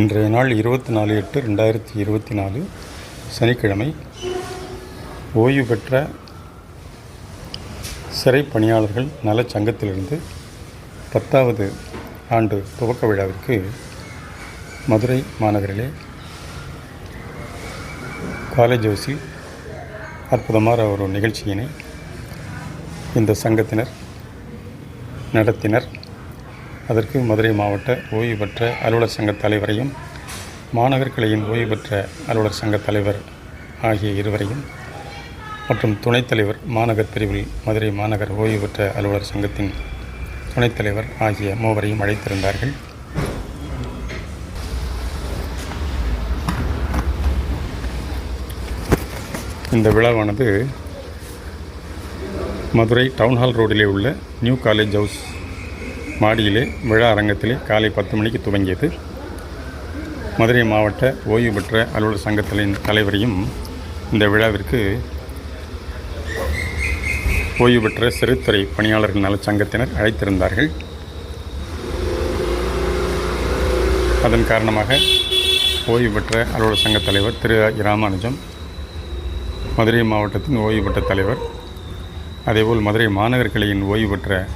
இன்றைய நாள் இருபத்தி நாலு எட்டு ரெண்டாயிரத்தி இருபத்தி நாலு சனிக்கிழமை. ஓய்வு பெற்ற சிறை பணியாளர்கள் நலச் சங்கத்திலிருந்து பத்தாவது ஆண்டு துவக்க விழாவிற்கு மதுரை மாநகரிலே காலேஜ் ஹவுஸில் அற்புதமான ஒரு நிகழ்ச்சியினை இந்த சங்கத்தினர் நடத்தினர். அதற்கு மதுரை மாவட்ட ஓய்வு பெற்ற அலுவலர் சங்க தலைவரையும் மாநகர் கிளையின் ஓய்வு பெற்ற அலுவலர் சங்க தலைவர் ஆகிய இருவரையும் மற்றும் துணைத் தலைவர் மாநகர் பிரிவில் மதுரை மாநகர் ஓய்வு பெற்ற அலுவலர் சங்கத்தின் துணைத் தலைவர் ஆகிய மூவரையும் அழைத்திருந்தார்கள். இந்த விழாவானது மதுரை டவுன்ஹால் ரோடிலே உள்ள நியூ காலேஜ் ஹவுஸ் மாடியிலே விழா அரங்கத்திலே காலை பத்து மணிக்கு துவங்கியது. மதுரை மாவட்ட ஓய்வு பெற்ற அலுவலர் சங்கத்தின் தலைவரையும் இந்த விழாவிற்கு ஓய்வு பெற்ற சிறுத்துறை பணியாளர்கள் நலச்சங்கத்தினர் அழைத்திருந்தார்கள். அதன் காரணமாக ஓய்வு பெற்ற அலுவலர் சங்க தலைவர் திரு. ராமானுஜம் மதுரை மாவட்டத்தின் ஓய்வு பெற்ற தலைவர் அதேபோல் மதுரை மாநகர் கிளையின் ஓய்வு பெற்ற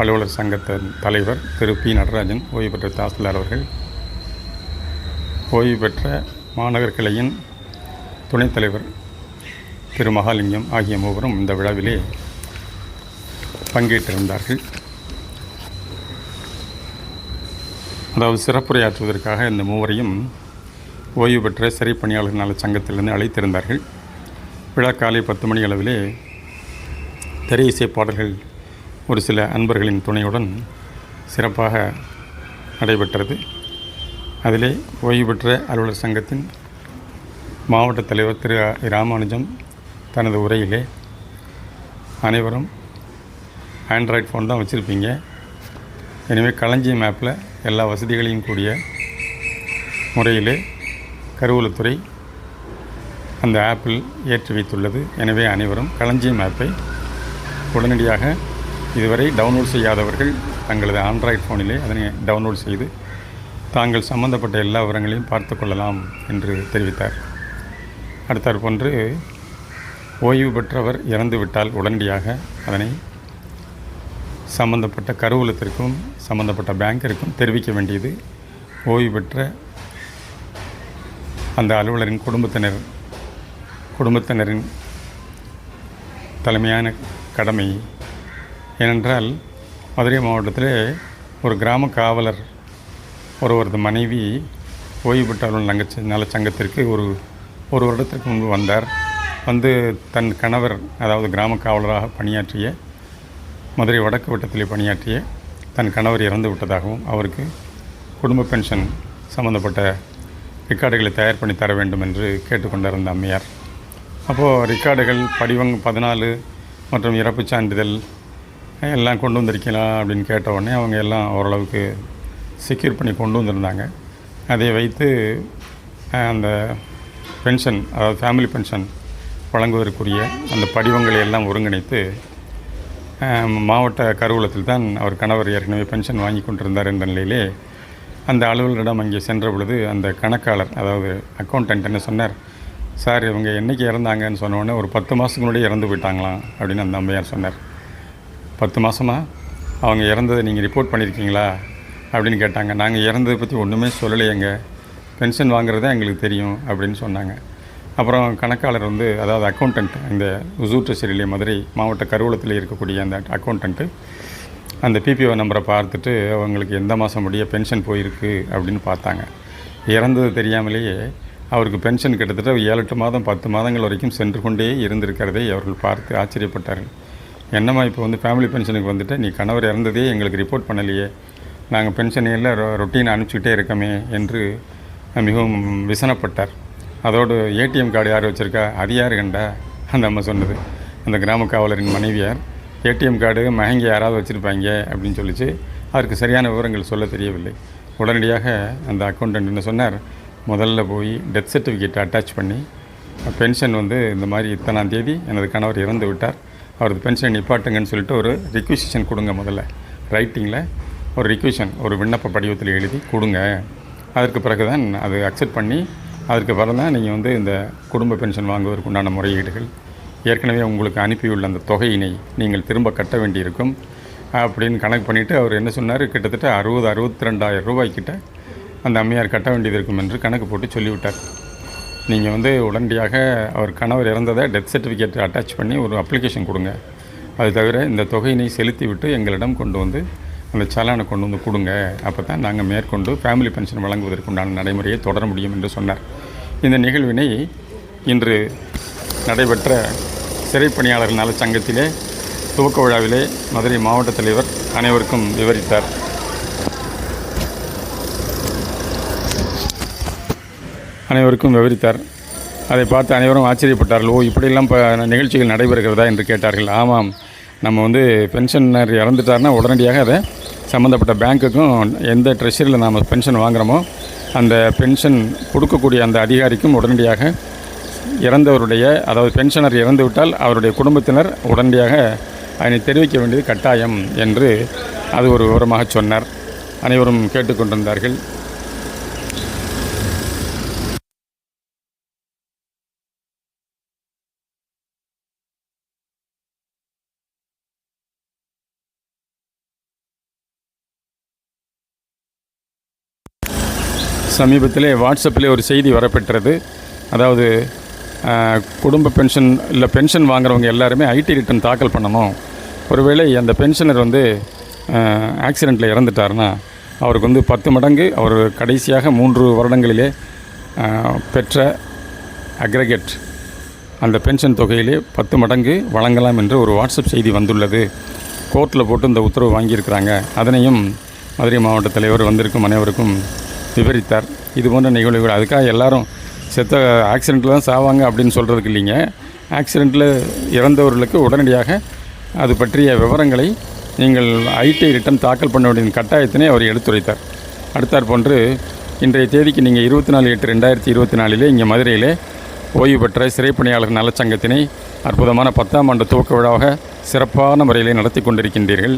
அலுவலர் சங்கத்தின் தலைவர் திரு பி. நடராஜன் ஓய்வு பெற்ற தாசில்தார் அவர்கள் ஓய்வு பெற்ற மாநகர் கிளையின் துணைத் தலைவர் திரு மகாலிங்கம் ஆகிய மூவரும் இந்த விழாவிலே பங்கேற்றிருந்தார்கள். அதாவது சிறப்புரையாற்றுவதற்காக இந்த மூவரையும் ஓய்வு பெற்ற சிறை பணியாளர் நல சங்கத்திலிருந்து அழைத்திருந்தார்கள். விழா காலை பத்து மணி அளவிலே திரை இசை பாடல்கள் ஒரு சில அன்பர்களின் துணையுடன் சிறப்பாக நடைபெற்றது. அதிலே ஓய்வு பெற்ற அலுவலர் சங்கத்தின் மாவட்ட தலைவர் திரு ராமானுஜம் தனது உரையிலே அனைவரும் ஆண்ட்ராய்ட் ஃபோன் தான் வச்சுருப்பீங்க. எனவே களஞ்சியம் ஆப்பில் எல்லா வசதிகளையும் கூடிய முறையிலே கருவூலத்துறை அந்த ஆப்பில் ஏற்றி வைத்துள்ளது. எனவே அனைவரும் களஞ்சியம் ஆப்பை உடனடியாக இதுவரை டவுன்லோட் செய்யாதவர்கள் தங்களது ஆண்ட்ராய்ட் ஃபோனிலே அதனை டவுன்லோட் செய்து தாங்கள் சம்பந்தப்பட்ட எல்லா விவரங்களையும் பார்த்து கொள்ளலாம் என்று தெரிவித்தார். அடுத்தாற் போன்று ஓய்வு பெற்றவர் இறந்துவிட்டால் உடனடியாக அதனை சம்பந்தப்பட்ட கருவூலத்திற்கும் சம்பந்தப்பட்ட பேங்கிற்கும் தெரிவிக்க வேண்டியது. ஓய்வு பெற்ற அந்த அலுவலரின் குடும்பத்தினர் குடும்பத்தினரின் தலைமையான கடமை ஏனென்றால் மதுரை மாவட்டத்தில் ஒரு கிராம காவலர் ஒருவரது மனைவி ஓய்வு பெற்றாலும் நங்கச்சி நலச்சங்கத்திற்கு ஒரு ஒரு வருடத்திற்கு முன்பு வந்தார். வந்து தன் கணவர் அதாவது கிராம காவலராக பணியாற்றிய மதுரை வடக்கு வட்டத்தில் பணியாற்றிய தன் கணவர் இறந்து விட்டதாகவும் அவருக்கு குடும்ப பென்ஷன் சம்பந்தப்பட்ட ரெக்கார்டுகளை தயார் பண்ணி தர வேண்டும் என்று கேட்டுக்கொண்டிருந்த அம்மையார். அப்போது ரெக்கார்டுகள் படிவங் பதினாலு மற்றும் இறப்புச் சான்றிதழ் எல்லாம் கொண்டு வந்திருக்கலாம் அப்படின்னு கேட்ட உடனே அவங்க எல்லாம் ஓரளவுக்கு செக்யூர் பண்ணி கொண்டு வந்திருந்தாங்க. அதை வைத்து அந்த பென்ஷன் அதாவது ஃபேமிலி பென்ஷன் வழங்குவதற்குரிய அந்த படிவங்களை எல்லாம் ஒருங்கிணைத்து மாவட்ட கருவூலத்தில் தான் அவர் கணவர் ஏற்கனவே பென்ஷன் வாங்கி கொண்டிருந்தார் என்ற நிலையிலே அந்த அலுவலரிடம் அங்கே சென்ற பொழுது அந்த கணக்காளர் அதாவது அக்கௌண்டன்ட் என்ன சொன்னார் சார் இவங்க என்றைக்கு இறந்தாங்கன்னு சொன்னோடனே ஒரு பத்து மாதத்துக்கு முன்னாடி இறந்து போயிட்டாங்களாம் அப்படின்னு அந்த அம்மையார் சொன்னார். பத்து மாதமாக அவங்க இறந்ததை நீங்கள் ரிப்போர்ட் பண்ணியிருக்கீங்களா அப்படின்னு கேட்டாங்க. நாங்கள் இறந்ததை பற்றி ஒன்றுமே சொல்லலையேங்க. பென்ஷன் வாங்குறது எங்களுக்கு தெரியும் அப்படின்னு சொன்னாங்க. அப்புறம் கணக்காளர் வந்து அதாவது அக்கௌண்டன்ட் இந்த உசூர் ட்ரெஷரியிலே மதுரை மாவட்ட கருவூலத்தில் இருக்கக்கூடிய அந்த அக்கௌண்டன்ட்டு அந்த பிபிஓ நம்பரை பார்த்துட்டு அவங்களுக்கு எந்த மாதம் முடிய பென்ஷன் போயிருக்கு? அப்படின்னு பார்த்தாங்க. இறந்தது தெரியாமலேயே அவருக்கு பென்ஷன் கிட்டத்தட்ட ஏழு எட்டு மாதம் பத்து மாதங்கள் வரைக்கும் சென்று கொண்டே இருந்திருக்கிறதை அவர்கள் பார்த்து ஆச்சரியப்பட்டார்கள். என்னம்மா இப்போ வந்து ஃபேமிலி பென்ஷனுக்கு வந்துட்டு? நீ கணவர் இறந்ததே எங்களுக்கு ரிப்போர்ட் பண்ணலையே. நாங்கள் பென்ஷனில் எல்லாம் ரொ ரொட்டீன் அனுப்பிச்சிக்கிட்டே இருக்கமே என்று மிகவும் விசனப்பட்டார். அதோடு ஏடிஎம் கார்டு யார் வச்சுருக்கா? அது யார் கண்டா? அந்த அம்மா சொன்னது. அந்த கிராம காவலரின் மனைவியார் ஏடிஎம் கார்டு மகங்கி யாராவது வச்சுருப்பாங்க அப்படின்னு சொல்லிச்சு. அவருக்கு சரியான விவரங்கள் சொல்ல தெரியவில்லை. உடனடியாக அந்த அக்கௌண்டன்ட் என்ன சொன்னார்? முதல்ல போய் டெத் சர்டிஃபிகேட் அட்டாச் பண்ணி பென்ஷன் வந்து இந்த மாதிரி இத்தனாம் தேதி எனது கணவர் இறந்து விட்டார். அவரது பென்ஷன் நிப்பாட்டுங்கன்னு சொல்லிட்டு ஒரு ரிக்வசிஷன் கொடுங்க முதல்ல. ரைட்டிங்கில் ஒரு ரிக்வெஷன் ஒரு விண்ணப்ப படிவத்தில் எழுதி கொடுங்க. அதற்கு பிறகு தான் அது அக்செப்ட் பண்ணி அதற்கு பிறகு தான் நீங்கள் வந்து இந்த குடும்ப பென்ஷன் வாங்குவதற்கு உண்டான முறையீடுகள் ஏற்கனவே உங்களுக்கு அனுப்பியுள்ள அந்த தொகையினை நீங்கள் திரும்ப கட்ட வேண்டியிருக்கும் அப்படின்னு கணக்கு பண்ணிவிட்டு அவர் என்ன சொன்னார்? கிட்டத்தட்ட அறுபது அறுபத்தி ரெண்டாயிரம் ரூபாய்க்கிட்ட அந்த அம்மையார் கட்ட வேண்டியது இருக்கும் என்று கணக்கு போட்டு சொல்லிவிட்டார். நீங்கள் வந்து உடனடியாக அவர் கணவர் இறந்ததை டெத் சர்டிஃபிகேட் அட்டாச் பண்ணி ஒரு அப்ளிகேஷன் கொடுங்க. அது தவிர இந்த தொகையினை செலுத்தி விட்டு எங்களிடம் கொண்டு வந்து அந்த சலானை கொண்டு வந்து கொடுங்க. அப்போ தான் நாங்கள் மேற்கொண்டு ஃபேமிலி பென்ஷன் வழங்குவதற்குண்டான நடைமுறையை தொடர முடியும் என்று சொன்னார். இந்த நிகழ்வினை இன்று நடைபெற்ற சிறைப்பணியாளர் நல சங்கத்திலே துவக்க விழாவிலே மதுரை மாவட்ட தலைவர் அனைவருக்கும் விவரித்தார். அனைவருக்கும் விவரித்தார். அதை பார்த்து அனைவரும் ஆச்சரியப்பட்டார்கள். ஓ இப்படியெல்லாம் இப்போ நிகழ்ச்சிகள் நடைபெறுகிறதா என்று கேட்டார்கள். ஆமாம். நம்ம வந்து பென்ஷனர் இறந்துட்டார்னா உடனடியாக அதை சம்மந்தப்பட்ட பேங்க்குக்கும் எந்த ட்ரெஷரியில் நாம் பென்ஷன் வாங்குகிறோமோ அந்த பென்ஷன் கொடுக்கக்கூடிய அந்த அதிகாரிக்கும் உடனடியாக இறந்தவருடைய அதாவது பென்ஷனர் இறந்து விட்டால் அவருடைய குடும்பத்தினர் உடனடியாக அதனை தெரிவிக்க வேண்டியது கட்டாயம் என்று அது ஒரு விவரமாக சொன்னார். அனைவரும் கேட்டுக்கொண்டிருந்தார்கள். சமீபத்திலே வாட்ஸ்அப்பில் ஒரு செய்தி வரப்பெற்றது. அதாவது குடும்ப பென்ஷன் இல்லை பென்ஷன் வாங்குறவங்க எல்லாருமே ஐடி ரிட்டர்ன் தாக்கல் பண்ணணும். ஒருவேளை அந்த பென்ஷனர் வந்து ஆக்சிடெண்ட்டில் இறந்துட்டாருன்னா அவருக்கு வந்து பத்து மடங்கு அவர் கடைசியாக மூன்று வருடங்களிலே பெற்ற அக்ரகேட் அந்த பென்ஷன் தொகையிலே பத்து மடங்கு வழங்கலாம் என்று ஒரு வாட்ஸ்அப் செய்தி வந்துள்ளது. கோர்ட்டில் போட்டு இந்த உத்தரவு வாங்கியிருக்கிறாங்க. அதனையும் மதுரை மாவட்ட தலைவர் வந்திருக்கும் அனைவருக்கும் விவரித்தார் இது போன்ற நிகழ்வுகள். அதுக்காக எல்லாரும் செத்த ஆக்சிடெண்ட்டில் தான் சாவாங்க அப்படின்னு சொல்கிறதுக்கு இல்லைங்க. ஆக்சிடெண்ட்டில் இறந்தவர்களுக்கு உடனடியாக அது பற்றிய விவரங்களை நீங்கள் ஐடி ரிட்டன் தாக்கல் பண்ண வேண்டிய கட்டாயத்தினை அவர் எடுத்துரைத்தார். அடுத்தார் போன்று இன்றைய தேதிக்கு நீங்கள் இருபத்தி நாலு எட்டு ரெண்டாயிரத்தி இருபத்தி நாலிலே இங்கே மதுரையிலே ஓய்வு பெற்ற சிறைப்பணியாளர் நலச்சங்கத்தினை அற்புதமான பத்தாம் ஆண்டு துவக்க விழாவாக சிறப்பான முறையிலே நடத்தி கொண்டிருக்கின்றீர்கள்.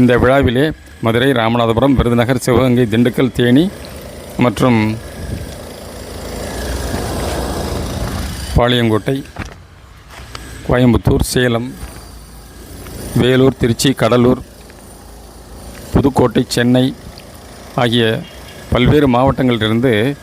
இந்த விழாவிலே மதுரை ராமநாதபுரம் விருதுநகர் சிவகங்கை திண்டுக்கல் தேனி மற்றும் பாளையங்கோட்டை கோயம்புத்தூர் சேலம் வேலூர் திருச்சி கடலூர் புதுக்கோட்டை சென்னை ஆகிய பல்வேறு மாவட்டங்களிலிருந்து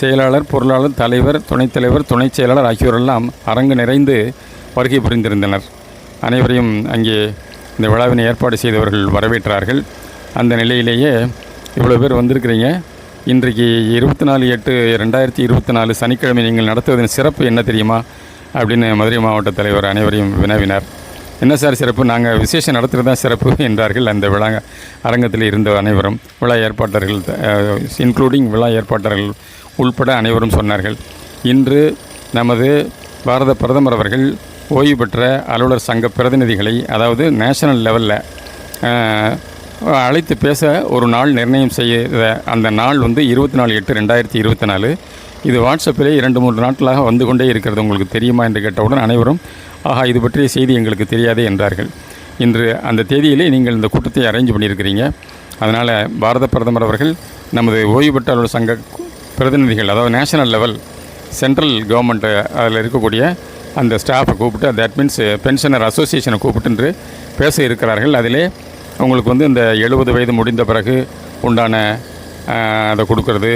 செயலாளர் பொருளாளர் தலைவர் துணைத் தலைவர் துணைச் செயலாளர் ஆகியோரெல்லாம் அரங்கு நிறைந்து வருகை புரிந்திருந்தனர். அனைவரையும் அங்கே இந்த விழாவினை ஏற்பாடு செய்தவர்கள் வரவேற்றார்கள். அந்த நிலையிலேயே இவ்வளோ பேர் வந்திருக்கிறீங்க. இன்றைக்கு இருபத்தி நாலு எட்டு ரெண்டாயிரத்தி இருபத்தி நாலு சனிக்கிழமை நீங்கள் நடத்துவதன் சிறப்பு என்ன தெரியுமா? அப்படின்னு மதுரை மாவட்ட தலைவர் அனைவரையும் வினவினார். என்ன சார் சிறப்பு? நாங்கள் விசேஷம் நடத்துகிறது தான் சிறப்பு என்றார்கள் அந்த விழா அரங்கத்தில் இருந்த அனைவரும். விழா ஏற்பாட்டர்கள் இன்க்ளூடிங் விழா ஏற்பாட்டர்கள் உள்பட அனைவரும் சொன்னார்கள். இன்று நமது பாரத பிரதமர் அவர்கள் ஓய்வு பெற்ற அலுவலர் சங்க பிரதிநிதிகளை அதாவது நேஷனல் லெவலில் அழைத்து பேச ஒரு நாள் நிர்ணயம் செய்த அந்த நாள் வந்து இருபத்தி நாலு எட்டு ரெண்டாயிரத்தி இருபத்தி நாலு இது வாட்ஸ்அப்பிலே இரண்டு மூன்று நாட்களாக வந்து கொண்டே இருக்கிறது. உங்களுக்கு தெரியுமா என்று கேட்டவுடன் அனைவரும் ஆஹா இது பற்றிய செய்தி எங்களுக்கு தெரியாதே என்றார்கள். இன்று அந்த தேதியிலே நீங்கள் இந்த கூட்டத்தை அரேஞ்ச் பண்ணியிருக்கிறீங்க. அதனால் பாரத பிரதமர் அவர்கள் நமது ஓய்வு பெற்றோர் சங்க பிரதிநிதிகள் அதாவது நேஷனல் லெவல் சென்ட்ரல் கவர்மெண்ட் அதில் இருக்கக்கூடிய அந்த ஸ்டாஃபை கூப்பிட்டு தட் மீன்ஸ் பென்ஷனர் அசோசியேஷனை கூப்பிட்டு பேச இருக்கிறார்கள். அதிலே உங்களுக்கு வந்து இந்த எழுபது வயது முடிந்த பிறகு உண்டான அதை கொடுக்கறது.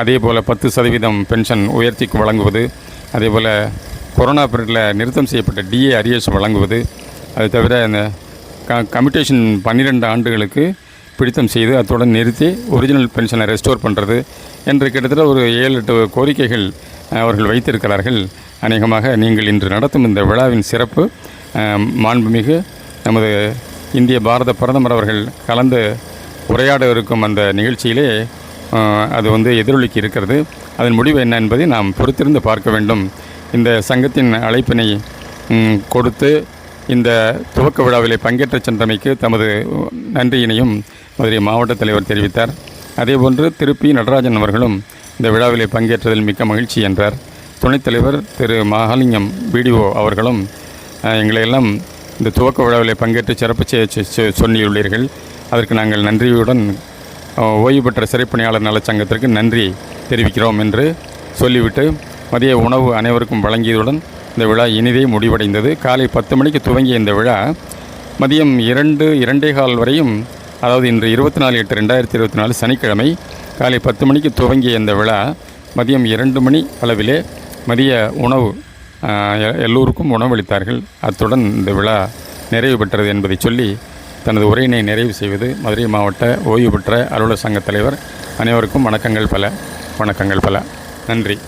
அதே போல் பத்து சதவீதம் பென்ஷன் உயர்த்தி வழங்குவது. அதே போல் கொரோனா பீரியடில் நிறுத்தம் செய்யப்பட்ட டிஏ அரியர்ஸ் வழங்குவது. அது தவிர இந்த க கம்யூட்டேஷன் பன்னிரெண்டு ஆண்டுகளுக்கு பிடித்தம் செய்து அத்துடன் நிறுத்தி ஒரிஜினல் பென்ஷனை ரெஸ்டோர் பண்ணுறது என்று கிட்டத்தட்ட ஒரு ஏழு எட்டு கோரிக்கைகள் அவர்கள் வைத்திருக்கிறார்கள். அநேகமாக நீங்கள் இன்று நடத்தும் இந்த விழாவின் சிறப்பு மாண்புமிகு நமது இந்திய பாரத பிரதமர் அவர்கள் கலந்து உரையாட இருக்கும் அந்த நிகழ்ச்சியிலே அது வந்து எதிரொலிக்கு இருக்கிறது. அதன் முடிவு என்ன என்பதை நாம் பொறுத்திருந்து பார்க்க வேண்டும். இந்த சங்கத்தின் அழைப்பினை கொடுத்து இந்த துவக்க விழாவிலே பங்கேற்ற சென்றமைக்கு தமது நன்றியினையும் மதுரை மாவட்ட தலைவர் தெரிவித்தார். அதேபோன்று திருப்பி நடராஜன் அவர்களும் இந்த விழாவிலே பங்கேற்றதில் மிக்க மகிழ்ச்சி என்றார். துணைத் தலைவர் திரு. மகாலிங்கம் பிடிஓ அவர்களும் எங்களையெல்லாம் எங்களை எல்லாம் இந்த துவக்க விழாவிலே பங்கேற்று சிறப்பு செய்ய செ- சொல்லியுள்ளீர்கள். அதற்கு நாங்கள் நன்றியுடன் ஓய்வு பெற்ற சிறைப்பணியாளர் நலச்சங்கத்திற்கு நன்றி தெரிவிக்கிறோம் என்று சொல்லிவிட்டு மதிய உணவு அனைவருக்கும் வழங்கியதுடன் இந்த விழா இனிதே முடிவடைந்தது. காலை பத்து மணிக்கு துவங்கிய இந்த விழா மதியம் இரண்டு இரண்டே கால் வரையும் அதாவது இன்று இருபத்தி நாலு எட்டு ரெண்டாயிரத்தி இருபத்தி நாலு சனிக்கிழமை காலை பத்து மணிக்கு துவங்கிய இந்த விழா மதியம் இரண்டு மணி அளவிலே மதிய உணவு எல்லோருக்கும் உணவளித்தார்கள். அத்துடன் இந்த விழா நிறைவு பெற்றது என்பதை சொல்லி தனது உரையினை நிறைவு செய்வது மதுரை மாவட்ட ஓய்வு பெற்ற அலுவலர் சங்க தலைவர் அனைவருக்கும் வணக்கங்கள் பல. வணக்கங்கள் பல. நன்றி.